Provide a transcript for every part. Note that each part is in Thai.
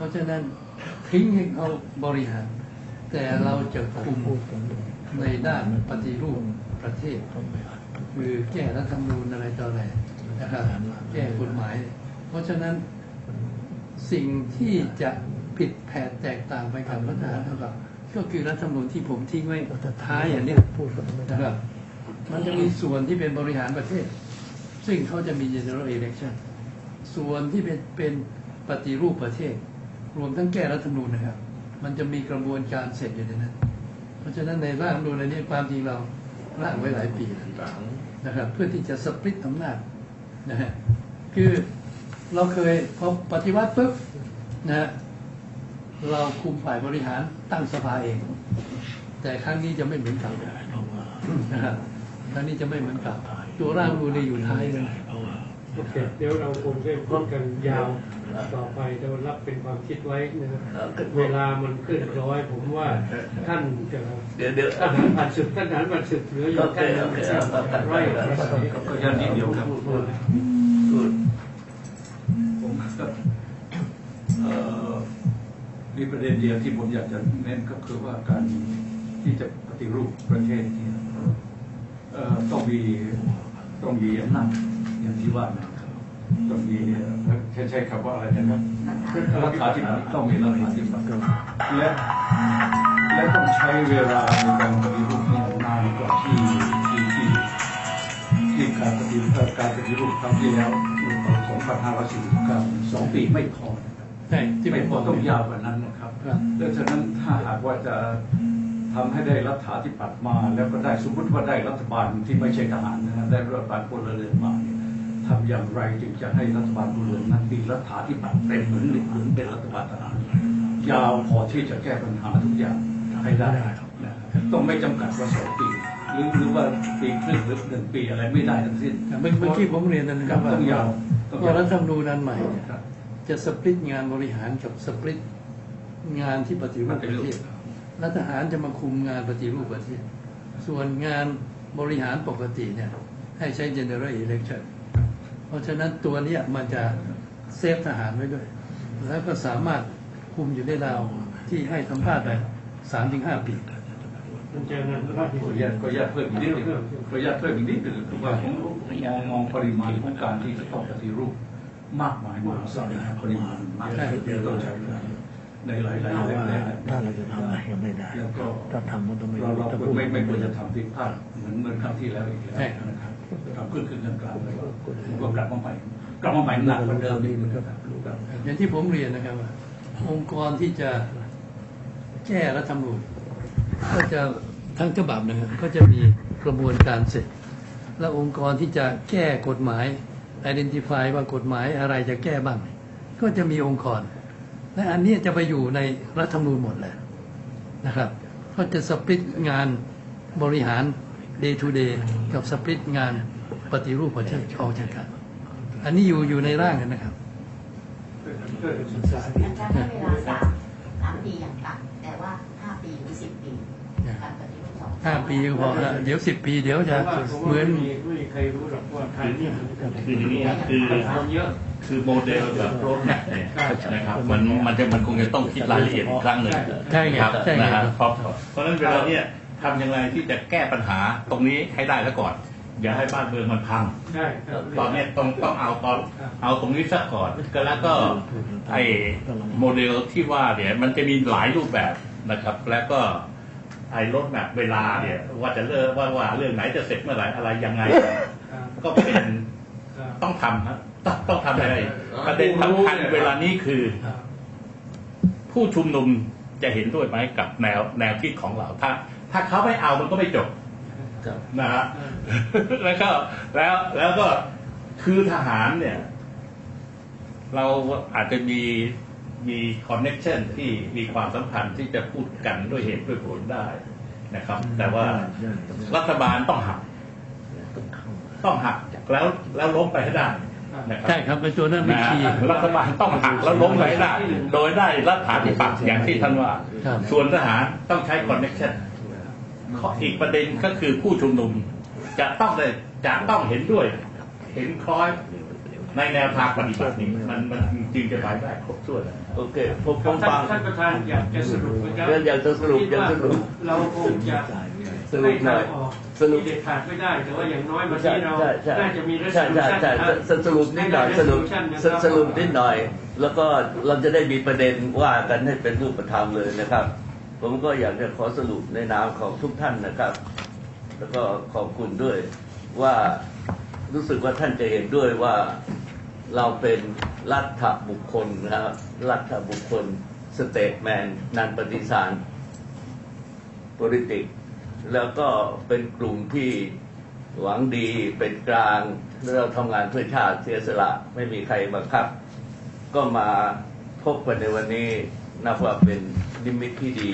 ราะฉะนั้นทิ้งให้เขาบริหาร แต่เราจะคุมในด้านปฏิรูปประเทศคือแก้รัฐธรรมนูญอะไรต่ออะไรนะครับแก้กฎหมาย เพราะฉะนั้นสิ่งที่จะผิดแผกแตกต่างไปกับรัฐธรรมนูญก็คือรัฐธรรมนูญที่ผมทิ้งไว้ท้ายอย่างนี้ยนะครับมันจะมีส่วนที่เป็นบริหารประเทศ ซึ่งเขาจะมี general election ส่วนที่เป็นเป็นปฏิรูปประเทศ รวมทั้งแก้รัฐธรรมนูญนะครับ มันจะมีกระบวนการเสร็จอยู่ในนั้น เพราะฉะนั้นในร่างรัฐธรรมนูญอันนี้ความจริงเราร่างไว้หลายปีแล้วนะครับ เพื่อที่จะสปริตอำนาจนะฮะคือเราเคยพอปฏิวัติปุ๊บนะฮะเราคุมฝ่ายบริหารตั้งสภาเอง แต่ครั้งนี้จะไม่เหมือนเก่านะครับครั้งนี้จะไม่เหมือนเก่าตัวร่างรัฐธรรมนูญเนี่อยู่ท้ายเลย โอเค เดี๋ยวเราคงจะพูดกันยาวต่อไปเรารับเป็นความคิดไว้นะครับเวลามันขึ้นร้อยผมว่าท่านจะเดี๋ยวเดี๋ยวทหารผ่านศึกทหารผ่านศึกเหลืออยู่แค่นั้นไร่ประสิทธิ์ก็ย้อนนิดเดียวครับผมเอ่อมีประเด็นเดียวที่ผมอยากจะเน้นก็คือว่าการที่จะปฏิรูปประเทศเนี่ยเอ่อต้องมีต้องมีอำนาจ อย่างที่ว่านะครับต้องมีใช้ใช้คำว่าอะไรนะครับรัฐาธิปัตย์ต้องมีรัฐาธิปัตย์และและต้องใช้เวลาในการปฏิรูปเนี่ยนานกว่าที่ที่ที่ที่การปฏิรูปการปฏิรูปครั้งที่แล้ว2549สองปีไม่พอนะครับใช่ที่ผไม่มพบออกต้องยาวกว่านั้นนะครับครับดังนั้นถ้าหากว่าจะทำให้ได้รัฐาธิปัตย์มา แล้วก็ได้สมมติว่าได้รัฐบาลที่ไม่ใช่ทหารนะครับได้รัฐบาลพลเรือนมาเนี่ย ทำอย่างไรจึงจะให้รัฐบาลพลเรือนนั้นมีรัฐาธิปัตย์เต็มเหมือนเหมือนเป็นรัฐบาลทหารยาวพอที่จะแก้ปัญหาทุกอย่างให้ได้นะครับต้องไม่จำกัดว่าสองปีหรือหรือว่าปีครึ่งหรือหนึ่งปีอะไรไม่ได้ทั้งสิ้นเมื่อเมื่อกี้ผมเรียนนะคครัรับบว่าต้องยาวต้องว่ายาวรัฐธรรมนูญอันใหม่เนี่ยครับจะสปริตงานบริหารกับสปริตงานที่ปฏิรูปประเทศรัฐทหารจะมาคุมงานปฏิรูปประเทศ ส่วนงานบริหารปกติเนี่ยให้ใช้ general election เพราะฉะนั้นตัวเนี้ยมันจะเซฟทหารไว้ด้วย แล้วก็สามารถคุมอยู่ได้ราวที่ให้สัมภาษณ์ไปสามถึงห้าปีมันจะนั้นว่าที่ขอสุอดนุญาตขออนุญาตเพิ่มอีกนิดหนึงขออนุญาตเพิ่มอีกนิดหนึงคือว่าผมมองมองปริมาณของการที่จะต้องปฏิรูปมากมายมหาศาลนะครับปริมาณมากใช่ที่ต้องใช้เวลา ในหลายๆเรื่องเลยนะถ้าเราจะทำอะไรก็ไม่ได้แล้วก็ถ้าทำมันต้องไม่เราเราถ้าควพูรดไม่ไม่ควรจะทำผิดพลาดเหมือนเหมือนครั้งที่แล้วอีกแล้วใช่นะครับทำขึ้นขึ้นกลางๆเลยก็กลับมาใหม่กลับมาใหม่หนักกว่าเดิมนี่มันก็รู้กันอย่างที่ผมเรียนนะครับว่าองค์กรที่จะแก้รัฐธรรมนูญก็จะทั้งฉบับนะครับก็จะมีกระบวนการเสร็จ และองค์กรที่จะแก้กฎหมาย identify ว่ากฎหมายอะไรจะแก้บ้าง ก็จะมีองค์กร และอันนี้จะไปอยู่ในรัฐธรรมนูญหมดเลยนะครับก็จะสปริตงานบริหาร day to day กับสปริตงานปฏิรูปประเทศออกจากกันอันนี้อยู่อยู่ในร่างกันนะครับอาจารย์ให้เวลาสามสามปีอย่างต่ำแต่ว่าห้าปีหรือสิบปีการปฏิรูปสองห้าปีก็พอฮะเดี๋ยวสิบปีเดี๋ยวจะว่าผมเหมืว่าอนไม่มีไม่มีใครรู้หรอกว่าไทยเนี่ยมันจะคืออย่างนี้ครับคือทำเยอะ คือโมเดลแบบโรดแมพเนี่ยนะครับมันมันจะมันคงจะต้องคิดรายละเอียดอีกครั้งหนึ่งใช่ไงครับใช่ไงนะฮะเพราะเพราะฉะนั้นเวลาเนี่ยทำยังไงที่จะแก้ปัญหาตรงนี้ให้ได้แล้วก่อน อย่าให้บ้านเมืองมันพังใช่ครับตอนเนี้ยต้องต้องเอาตอนเอาตรงนี้ซะก่อนก็แล้วก็ไอ้โมเดลที่ว่าเนี่ยมันจะมีหลายรูปแบบนะครับ แล้วก็ไอ้รถแมพเวลาเนี่ยว่าจะเลิกว่าว่าเรื่องไหนจะเสร็จเมื่อไหร่อะไรยังไงครับก็เป็นครับต้องทำครับ ต้องต้องทำอะไรประเด็นสำคัญเวลานี้คือครับผู้ชุมนุมจะเห็นด้วยไหมกับแนวแนวคิดของเราถ้า ถ้าเขาไม่เอามันก็ไม่จบนะฮะแล้วก็แล้วแล้วก็คือทหารเนี่ย เราอาจจะมีมีคอนเน็ชันที่มีความสัมพันธ์ที่จะพูดกันด้วยเหตุด้วยผลได้นะครับ แต่ว่ารัฐบาลต้องหัก ต้องหักแล้วแล้วล้มไปให้ได้ นะครับใช่ครับเป็นตัวนั้นเป็นนะคีย์รัฐบาลต้องหักแล้วล้มไปให้ได้โดยได้รัฐาธิปัตย์อย่างที่ท่านว่าครับส่วนทหารต้องใช้คอนเน็ชันอีกประเด็นก็คือผู้ชุมนุม จะต้องได้จะต้องเห็นด้วย เห็นคล้อยในแนวทางปฏิบัตินี้มันมันจึงจะไปได้ครบถ้วนนะโอเคผมคผรับมท่าฟันงท่านประธานอยากจะสรุปไหมครับเรื่องอยากจะสรุปคิดอยากว่าสรุปเราคงจะสรุปหน่อยให้ทางออก สรุป ที่เด็ดขาดไม่ได้แต่ว่าอย่างน้อยวันใช่นี้เราใช่ใช่น่าจะมี ใช่ใช่ใช่ resolution สสรุปนิดหน่อยสรุปสสรุปนิดหน่อย แล้วก็เราจะได้มีประเด็นว่ากันให้เป็นรูปธรรมเลยนะครับ ผมก็อยากจะขอสรุปในนามของทุกท่านนะครับ แล้วก็ขอบคุณด้วยว่ารู้สึกว่าท่านจะเห็นด้วยว่าเราเป็นรัฐบุคคลนะครับรัฐบุคคลสเตทแมนนันปฏิสาร politics แล้วก็เป็นกลุ่มที่หวังดีเป็นกลางแล้วเราทำงานเพื่อชาติเสียสละไม่มีใครบังคับ ก็มาพบกันในวันนี้นับว่าเป็นนิมิตที่ดี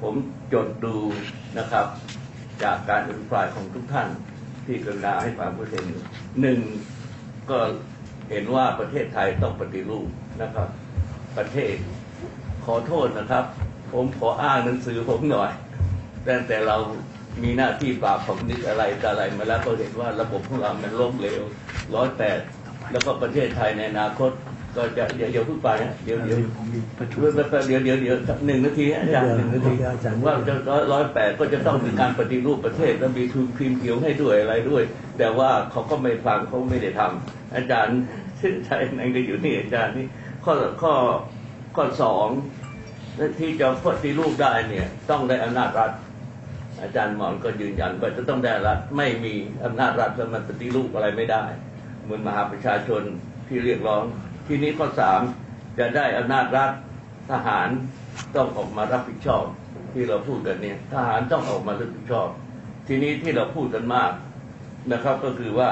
ผมจดดูนะครับ จากการอภิปรายของทุกท่านที่กรุณาให้ความคิเห็นหนึ่งก็เห็นว่าประเทศไทยต้องปฏิรูปนะครับ ประเทศขอโทษนะครับ ผมขออ้างหนังสือผมหน่อย ตั้งแต่เรามีหน้าที่ปราบของนิดอะไรต่ออะไรมาแล้วก็เห็นว่าระบบของเรามันล้มเหลวร้อยแปดแล้วก็ประเทศไทยในอนาคต ก็จะเดี๋ยวเดี๋ยวพูดไปนะเดี๋ยวเดี๋ยวผมมีประชุมเดี๋ยวเดี๋ยวเดี๋ยวเดี๋ยวหนึ่งนาทีอาจารย์หนึ่งนาทีอาจารย์ว่าจะร้อยร้อยแปดก็จะต้องมีการปฏิรูปประเทศแล้วมีทุนพิมพ์เขียวให้ด้วยอะไรด้วย แต่ว่าเขาก็ไม่ฟังเขาไม่ได้ทำอาจารย์ชื่อชัยนั่นก็อยู่นี่อาจารย์นี่ข้อข้อข้อสองที่จะปฏิรูปได้เนี่ย ต้องได้อำนาจรัฐ อาจารย์หมอนก็ยืนยันว่าจะต้องได้รัฐไม่มีอำนาจรัฐแล้วมันปฏิรูปอะไรไม่ได้เหมือนมหาประชาชนที่เรียกร้อง ทีนี้ข้อสามจะได้อำนาจรัฐทหารต้องออกมารับผิดชอบ ที่เราพูดกันเนี่ยทหารต้องออกมารับผิดชอบ ทีนี้ที่เราพูดกันมากนะครับก็คือว่า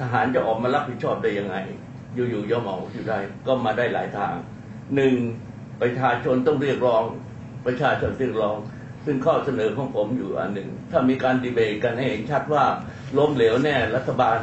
ทหารจะออกมารับผิดชอบได้ยังไง อยู่ๆย่อมออกอยู่ได้ก็มาได้หลายทางหนึ่งประชาชนต้องเรียกร้อง ประชาชนเรียกร้อง ซึ่งข้อเสนอของผมอยู่อันหนึ่ง ถ้ามีการดีเบตกันให้เห็นชัดว่าล้มเหลวแน่รัฐบาล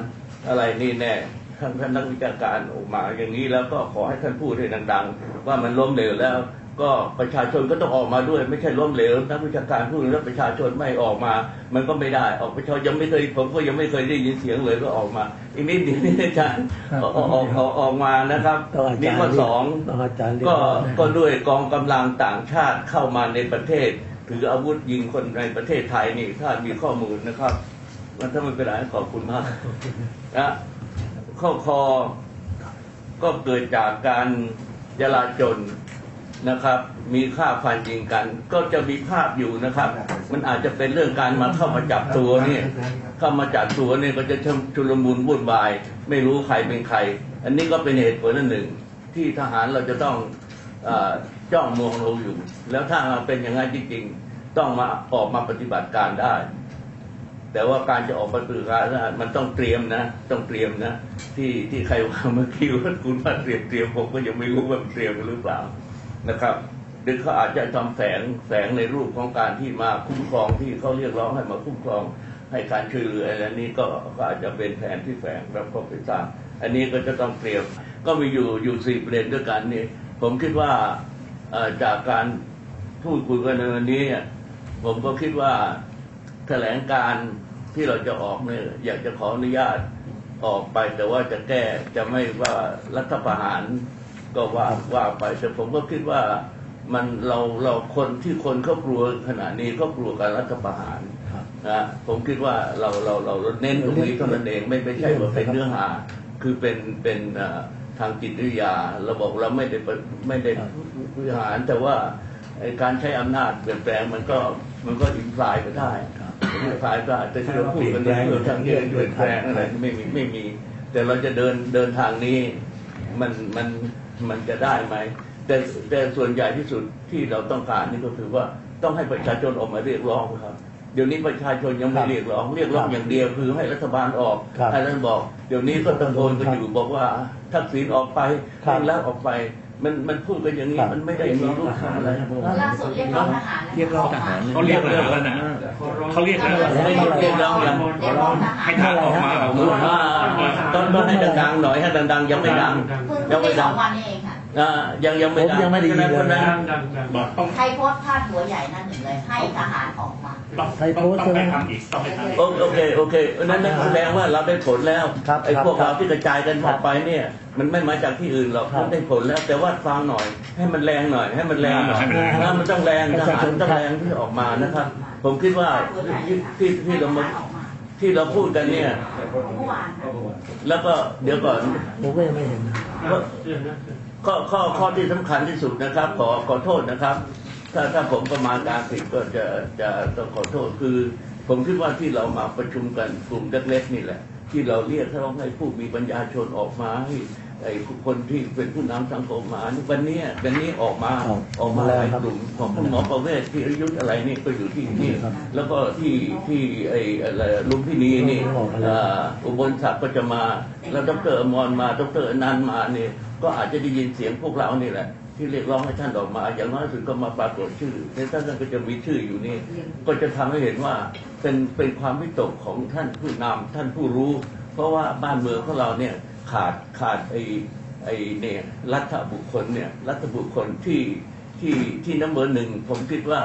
อะไรนี่แน่ท่านท่านนักวิชาการออกมาอย่างนี้แล้วก็ขอให้ท่านพูดให้ดัง ๆ ว่ามันล้มเหลวแล้ว ก็ประชาชนก็ต้องออกมาด้วย ไม่ใช่ล้มเหลวนักวิชาการพูดแล้วประชาชนไม่ออกมา มันก็ไม่ได้ออกประชาชนยังไม่เคยผมก็ยังไม่เคยได้ยินเสียงเลยก็ออกมาอีกนิดเดียวนี่อาจารย์ออกออกออกออกมานะครับต้องอาจารย์นี่ข้อสองต้องอาจารย์เรียกก็ร้องก็ด้วยกองกำลังต่างชาติเข้ามาในประเทศ ถืออาวุธยิงคนในประเทศไทยนี่ถ้ามีข้อมูลนะครับ มันถ้าไม่เป็นไรขอบคุณมากนะข้อคอก็เกิดจากการจลาจลนะครับ มีฆ่าฟันยิงกัน ก็จะมีภาพอยู่นะครับ มันอาจจะเป็นเรื่องการมาเข้ามาจับตัวเนี่ยเข้ามาจับตัวเนี่ยก็จะชุลมุนวุ่นวาย ไม่รู้ใครเป็นใคร อันนี้ก็เป็นเหตุผลหนึ่ง ที่ทหารเราจะต้อง จ้องมองเราอยู่ แล้วถ้าเราเป็นอย่างนั้นจริงๆ ต้องมาออกมาปฏิบัติการได้ แต่ว่าการจะออกปฏิบัติการมันต้องเตรียมนะ ต้องเตรียมนะ ที่ที่ใครว่าเมื่อกี้ว่าคุณว่าเตรียมเตรียมผมก็ยังไม่รู้ว่าเตรียมหรือเปล่านะครับหรือเขาอาจจะทำแฝงแฝงในรูปของการที่มาคุ้มครองที่เขาเรียกร้องให้มาคุ้มครองให้การช่วยเหลืออะไรนี้ก็ก็อาจจะเป็นแผนที่แฝงรับก็ไปตามอันนี้ก็จะต้องเตรียม ก็มีอยู่อยู่สี่ประเด็นด้วยกันนี่ ผมคิดว่าเอ่อจากการพูดคุยกันในวันนี้เนี่ยผมก็คิดว่าแถลงการที่เราจะออกเนี่ยอยากจะขออนุญาตออกไปแต่ว่าจะแก้จะไม่ว่ารัฐประหารก็ว่าว่าไป แต่ผมก็คิดว่ามันเราเราคนที่คนเขากลัวขณะนี้เขากลัวการรัฐประหารครับนะผมคิดว่าเราเราเราเน้นตรงนี้เท่านั้นเองไม่ไม่ใช่ว่าเป็นเนื้อหา คือเป็นเป็นเอ่อ ทางจิตวิทยาเราบอกเราไม่ได้ปะไม่ได้บริหาร แต่ว่าไอ้การใช้อำนาจเปลี่ยนแปลงมันก็มันก็อินฟลายไปได้อินฟลายก็อาจจะที่เราพูดกันในเรื่องทางเรื่องเปลี่ยนแปลงอะไรไม่มีไม่มี แต่เราจะเดินเดินทางนี้มันมันมันจะได้ไหมแต่แต่ส่วนใหญ่ที่สุดที่เราต้องการนี่ก็คือว่าต้องให้ประชาชนออกมาเรียกร้องครับ เดี๋ยวนี้ประชาชนยังไม่เรียกร้องเรียกร้องอย่างเดียวคือให้รัฐบาลออกครับให้รัฐบาลบอก เดี๋ยวนี้ก็ตะโกนกันอยู่บอกว่าทักษิณออกไปครับให้แล้วออกไป มันมันพูดกันอย่างนี้ครับมันไม่ได้มีรูปธรรมอะไร ล่าสุดเรียกร้องทหารเรียกร้องทหาร เขาเรียกแล้วนะเขาเรียกแล้วไม่ได้เรียกร้องอย่าง เรียกร้องทหารให้ทหารออกมาออกมา อ่าต้องต้องให้ดังๆหน่อยให้ดังๆยังไม่ดัง เพิ่งเพิ่งได้สองวันนี้เองค่ะ อ่ายังยังไม่ผมยังไม่ได้ยินเลยพราะฉะดันั้นงดังดังบอกต้องไทยโพสต์พาดหัวใหญ่หนั่นหนึ่งเลยให้ทหารออกมา ต้องไทยโพสต์ต้องไปทำอีกต้องไปทำอีกโอโอเคโอเคเพราะฉะนั้นนั่นแสดงว่าเราได้ผลแล้วครับไอ้ครับพวกครัเราบที่กระจายกันออกไปเนี่ย มันไม่มาจากที่อื่นหรอกครับมันได้ผลแล้วแต่ว่าฟังหน่อย ให้มันแรงหน่อย ให้มันแรงหน่อยให้มันแรงนะมันต้องแรงประทชาหาชรนต้องแรงที่ออกมานะครับ ผมคิดว่าพาดหัวใหญ่ที่ค่ะที่ที่เรามาให้ทหออกมาที่เราพูดกันเนี่ยเมื่อวานนะแล้วก็เดี๋ยวก่อนผมก็ยังไม่เห็นนะเชื่อนะ ข้อข้อข้อที่สำคัญที่สุดนะครับ ขอขอโทษนะครับ ถ้าถ้าผมประมาณการผิดก็จะจะต้องขอโทษคือ ผมคิดว่าที่เรามาประชุมกันกลุ่มเล็กๆนี่แหละ ที่เราเรียกร้องให้ผู้มีปัญญาชนออกมาให้ไอ้คนที่เป็นผู้นำสังคมมาวันนี้วันนี้ออกมาออกออกมาแล้วหลายครับกลุ่มของคุณหมอประเวศที่อยุทธอะไรนี่ก็อยู่ที่นี่ แล้วก็ที่ที่ไอ้อะไรลุมพินีนี่อ่าอุบลศักดิ์ก็จะมา แล้วดรอมรมาดรอนันต์มาเนี่ย ก็อาจจะได้ยินเสียงพวกเรานี่แหละ ที่เรียกร้องให้ท่านออกมา อย่างน้อยสุดก็มาปรากฏชื่อในท่านก็จะมีชื่ออยู่นี่ ก็จะทำให้เห็นว่าเป็นเป็นความวิตกของท่านผู้นำท่านผู้รู้ เพราะว่าบ้านเมืองของเราเนี่ยขาดขาดไอ้ไอ้เนี่ยรัฐบุคคลเนี่ยรัฐบุคคลที่ที่ที่น้ำเบอร์หนึ่งผมคิดว่า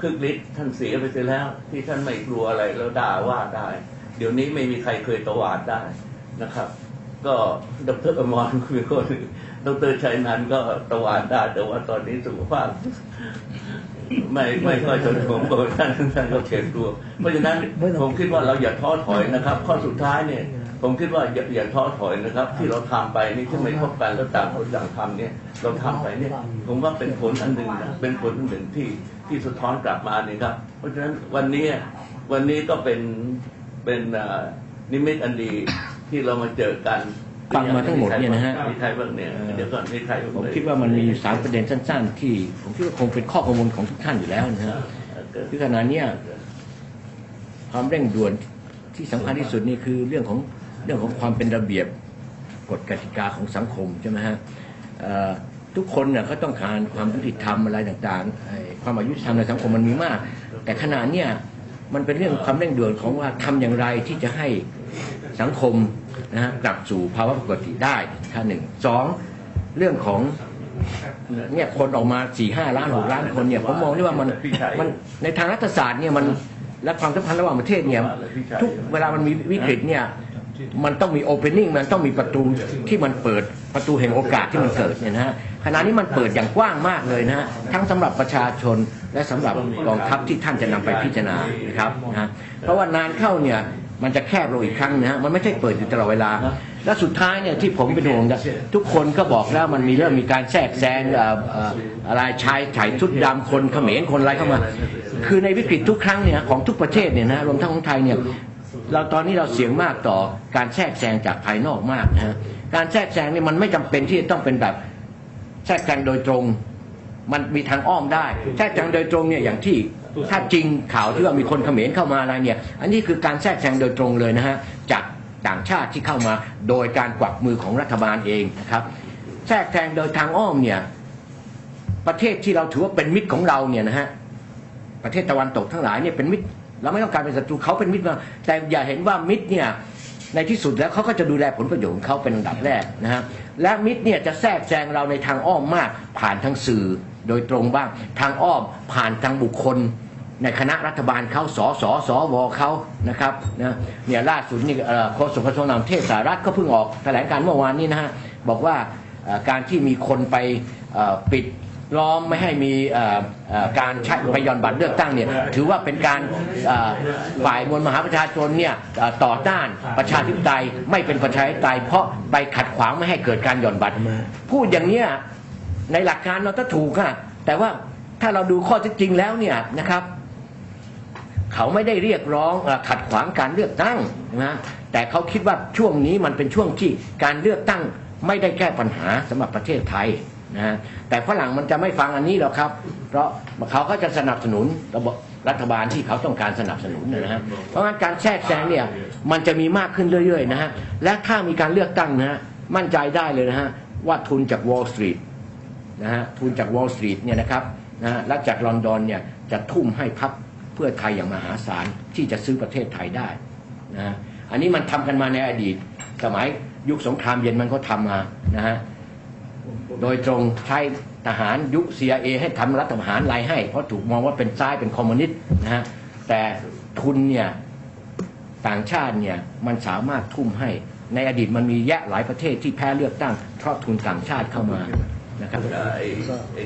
คึกฤทธิ์ท่านเสียไปเสียแล้ว ที่ท่านไม่กลัวอะไรแล้วด่าว่าได้ เดี๋ยวนี้ไม่มีใครเคยตวาดได้นะครับ ก็ดรอมรคือคนดรชัยนันก็ตวาดได้แต่ว่าตอนนี้สุขภาพ ไม่ไม่ค่อยสนผมกับท่านท่านก็เก็บตัวเพราะฉะนั้นผมคิดว่าเราอย่าท้อถอยนะครับ ข้อสุดท้ายเนี่ย ผมคิดว่าอย่าอย่าท้อถอยนะครับ ที่เราทำไปนี่ที่ไม่พบกันแล้วต่างคนต่างทำเนี่ย เราทำไปเนี่ย ผมว่าเป็นผลอันหนึ่งนะเป็นผลอันหนึ่งที่ที่สะท้อนกลับมาเนี่ยครับ เพราะฉะนั้นวันนี้วันนี้ก็เป็นเป็นนิมิตอันดี ที่เรามาเจอกันฟังมาทั้งหมดเนี่ยนะฮะมีใครบ้างเนี่ยเดี๋ยวก่อนมีใครบ้างผมคิดว่ามันมีอยู่สามประเด็นสั้น ๆ ที่ ผมคิดว่าคงเป็นข้อกังวลของทุกท่านอยู่แล้วนะฮะคือขณะเนี้ยความเร่งด่วนที่สำคัญที่สุดนี่คือเรื่องของเรื่องของความเป็นระเบียบกฎกติกาของสังคมใช่ไหมฮะเอ่อทุกคนเนี่ยก็ต้องการความยุติธรรมอะไรต่างๆไอ้ความอายุติธรรมในสังคมมันมีมาก แต่ขณะเนี้ยมันเป็นเรื่องความเร่งด่วนของว่าทำอย่างไรที่จะให้สังคม นะฮะกลับสู่ภาวะปกติได้ค่าหนึ่งสองเรื่องของเนี่ยคนออกมาสี่ห้าล้านหกล้านคนเนี่ยผมมองได้ว่ามันมันในทางรัฐศาสตร์เนี่ยมันและความสัมพันธ์ระหว่างประเทศเนี่ยทุกเวลามันมีวิกฤตเนี่ยมันต้องมีโอเพนนิ่งมันต้องมีประตูที่มันเปิดประตูแห่งโอกาสที่มันเกิดเนี่ยนะฮะขณะนี้มันเปิดอย่างกว้างมากเลยนะฮะทั้งสำหรับประชาชนและสำหรับกองทัพที่ท่านจะนำไปพิจารณานะครับนะเพราะว่านานเข้าเนี่ย มันจะแคบลงอีกครั้งนะฮะมันไม่ใช่เปิดอยู่ตลอดเวลา และสุดท้ายเนี่ยที่ผมเป็นห่วงนะทุกคนก็บอกแล้วมันมีเริ่มมีการแทรกแซงเอ่อเอ่ออะไรชายไถ่ชุดดำคนเขมรคนอะไรเข้ามา คือในวิกฤตทุกครั้งเนี่ยของทุกประเทศเนี่ยนะรวมทั้งของไทยเนี่ยเราตอนนี้เราเสี่ยงมากต่อการแทรกแซงจากภายนอกมากนะฮะการแทรกแซงเนี่ยมันไม่จำเป็นที่จะต้องเป็นแบบแทรกแซงโดยตรง มันมีทางอ้อมได้แทรกแซงโดยตรงเนี่ยอย่างที่ ถ้าจริงข่าวที่ว่ามีคนเขมรเข้ามาอะไรเนี่ย อันนี้คือการแทรกแซงโดยตรงเลยนะฮะจากต่างชาติที่เข้ามาโดยการกวักมือของรัฐบาลเองนะครับ แทรกแซงโดยทางอ้อมเนี่ยประเทศที่เราถือว่าเป็นมิตรของเราเนี่ยนะฮะประเทศตะวันตกทั้งหลายเนี่ยเป็นมิตรเราไม่ต้องการเป็นศัตรูเขาเป็นมิตรมา แต่อย่าเห็นว่ามิตรเนี่ยในที่สุดแล้วเขาก็จะดูแลผลประโยชน์ของเขาเป็นอันดับแรกนะฮะและมิตรเนี่ยจะแทรกแซงเราในทางอ้อมมากผ่านทางสื่อ โดยตรงบ้าง ทางอ้อมผ่านทางบุคคล ในคณะรัฐบาลเขาสสสวเขานะครับนะเนี่ยล่าสุดนี่เอ่อโฆษกกระทรวงต่างประเทศสหรัฐก็เพิ่งออกแถลงการณ์เมื่อวานนี้นะฮะบอกว่าเอ่อการที่มีคนไปเอ่อปิดล้อมไม่ให้มีเอ่อเอ่อการใช้ไปหย่อนบัตรเลือกตั้งเนี่ยถือว่าเป็นการเอ่อฝ่ายมวลมหาประชาชนเนี่ยเอ่อต่อต้านประชาธิปไตยไม่เป็นประชาธิปไตยเพราะไปขัดขวางไม่ให้เกิดการหย่อนบัตรพูดอย่างเนี้ย ในหลักการเราก็ถูกอะแต่ว่าถ้าเราดูข้อเท็จจริงแล้วเนี่ยนะครับ เขาไม่ได้เรียกร้องอขัดขวางการเลือกตั้งนะแต่เขาคิดว่าช่วงนี้มันเป็นช่วงที่การเลือกตั้งไม่ได้แก้ปัญหาสำหรับประเทศไทยนะแต่ฝรั่งมันจะไม่ฟังอันนี้หรอกครับ เพราะเขาก็จะสนับสนุนระบบรัฐบาลที่เขาต้องการสนับสนุนนะฮะเพราะงั้นการแทรกแซงเนี่ยมันจะมีมากขึ้นเรื่อยๆนะฮะและถ้ามีการเลือกตั้งนะฮะมั่นใจได้เลยนะฮะว่าทุนจาก Wall Street นะฮะทุนจาก Wall Street เนี่ยนะครับนะฮะและจากลอนดอนเนี่ยจะทุ่มให้พักเพื่อไทยอย่างมหาศาลที่จะซื้อประเทศไทยได้นะฮะอันนี้มันทำกันมาในอดีต สมัยยุคสงครามเย็นมันก็ทำมานะฮะโดยตรงใช้ทหารยุค CIA ให้ทำรัฐประหารรายให้ เพราะถูกมองว่าเป็นซ้ายเป็นคอมมิวนิสต์นะฮะแต่ทุนเนี่ยต่างชาติเนี่ยมันสามารถทุ่มให้ในอดีตมันมีแยะหลายประเทศที่แพ้เลือกตั้งเพราะทุนต่างชาติเข้ามา นะครับไอ้